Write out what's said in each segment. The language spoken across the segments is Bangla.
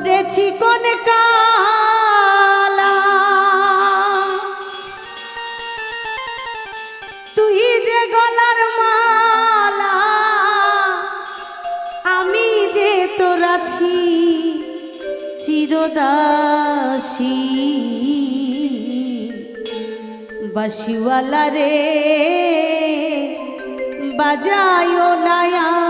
করেছি কোন কালা। তুই যে গলার মালা, আমি যে তোর আছি চিরদাসী। বাসিওয়ালা রে বাজায় নায়া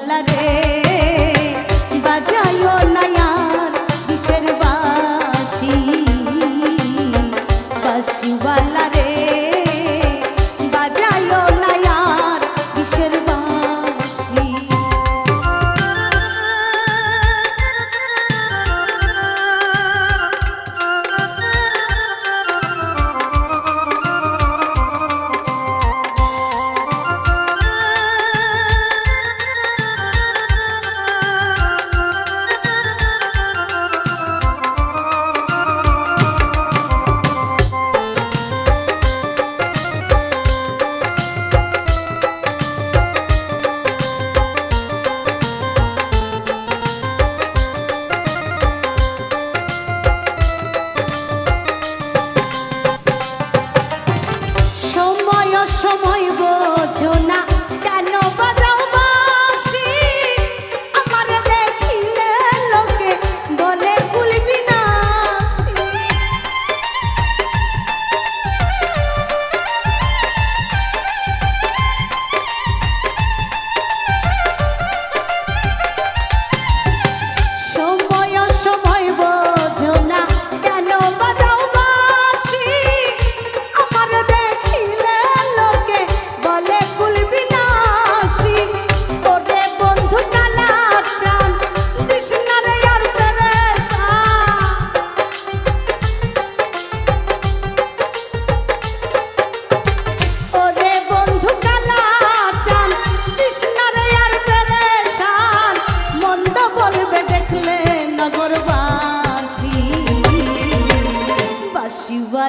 আল্লাহ রে। বাজাইও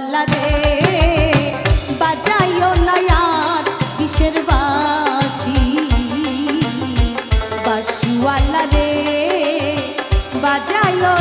বালা রে বাজাইও নায়ার কিসের বাসি? বাসিওয়ালা রে বাজাইও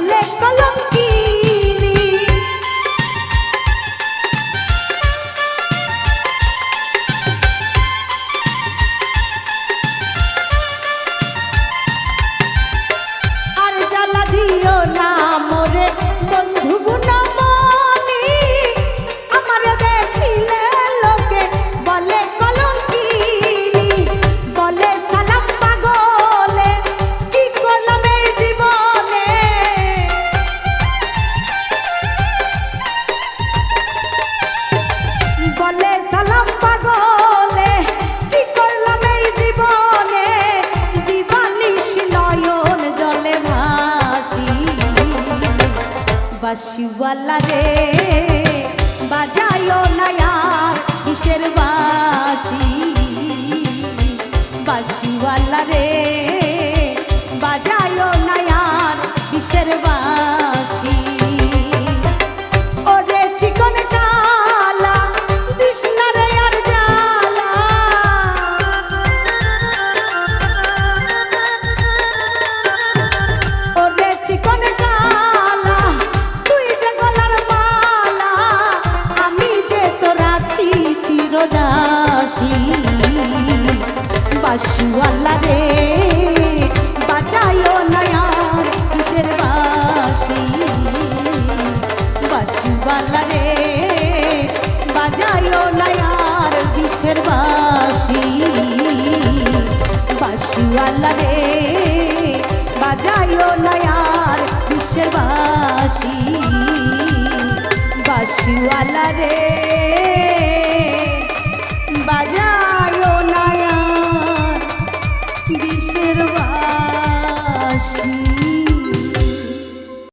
Let go. বাসিওয়ালা রে বাজায়ো নায়ার কিসের বাসি? বাসিওয়ালা রে বাজায়ো নায়ার বাসুয়ালা রে বাজায়ও নয়ার কিসের বাসি? বাসুয়ালা রে বাজায়ও নয়ার কিসের বাসি? বাসুয়ালা রে বাজায়ও নয়ার কিসের বাসি? বাসুয়ালা রে বাজায়ও